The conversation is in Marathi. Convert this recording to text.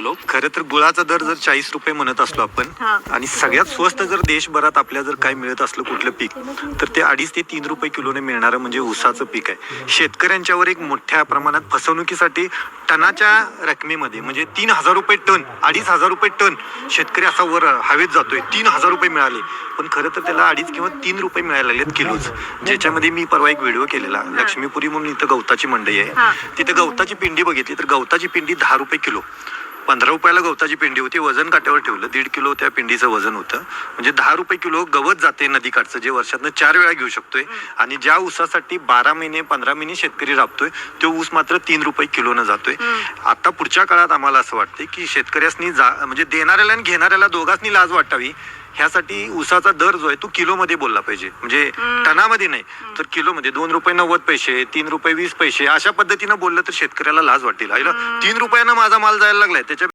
लागलो. खरं तर गुळाचा दर जर चाळीस रुपये म्हणत असलो आपण. आणि सगळ्यात स्वस्त जर देशभरात आपल्या जर काय मिळत असलं कुठलं पीक तर ते अडीच ते तीन रुपये किलोने मिळणारं म्हणजे ऊसाचं पीक आहे. शेतकऱ्यांच्यावर एक मोठ्या प्रमाणात फसवणुकीसाठी टनाच्या रकमेमध्ये म्हणजे तीन हजार रुपये टन अडीच हजार रुपये टन शेतकरी असा वर हवेत जातोय. तीन हजार रुपये मिळाले. पण खरं तर त्याला अडीच किंवा तीन रुपये मिळायला लागलेत किलोच. ज्याच्यामध्ये मी परवा एक व्हिडिओ केलेला. लक्ष्मीपुरी म्हणून इथं गवताची मंडई. आहे. तिथे गवताची पिंडी बघितली तर गवताची पिंडी दहा रुपये किलो. पंधरा रुपयाला गवताची पिंडी होती. वजन काट्यावर ठेवलं. दीड किलो त्या पिंडीचं वजन होतं. म्हणजे दहा रुपये किलो गवत जाते नदीकाठचं जे वर्षातनं चार वेळा घेऊ शकतोय. आणि ज्या ऊसासाठी बारा महिने पंधरा महिने शेतकरी राबतोय तो ऊस मात्र तीन रुपये किलोनं जातोय. आता पुढच्या काळात आम्हाला असं वाटतंय की शेतकऱ्यासनी जा म्हणजे देणाऱ्याला आणि घेणाऱ्याला दोघांनी लाज वाटावी. ह्यासाठी ऊसाचा दर जो आहे तो किलोमध्ये बोलला पाहिजे. म्हणजे टनामध्ये नाही तर किलोमध्ये दोन रुपये नव्वद पैसे तीन रुपये वीस पैसे अशा पद्धतीनं बोललं तर शेतकऱ्याला लाज वाटेल. आईला तीन रुपयानं माझा माल जायला लागलाय त्याच्या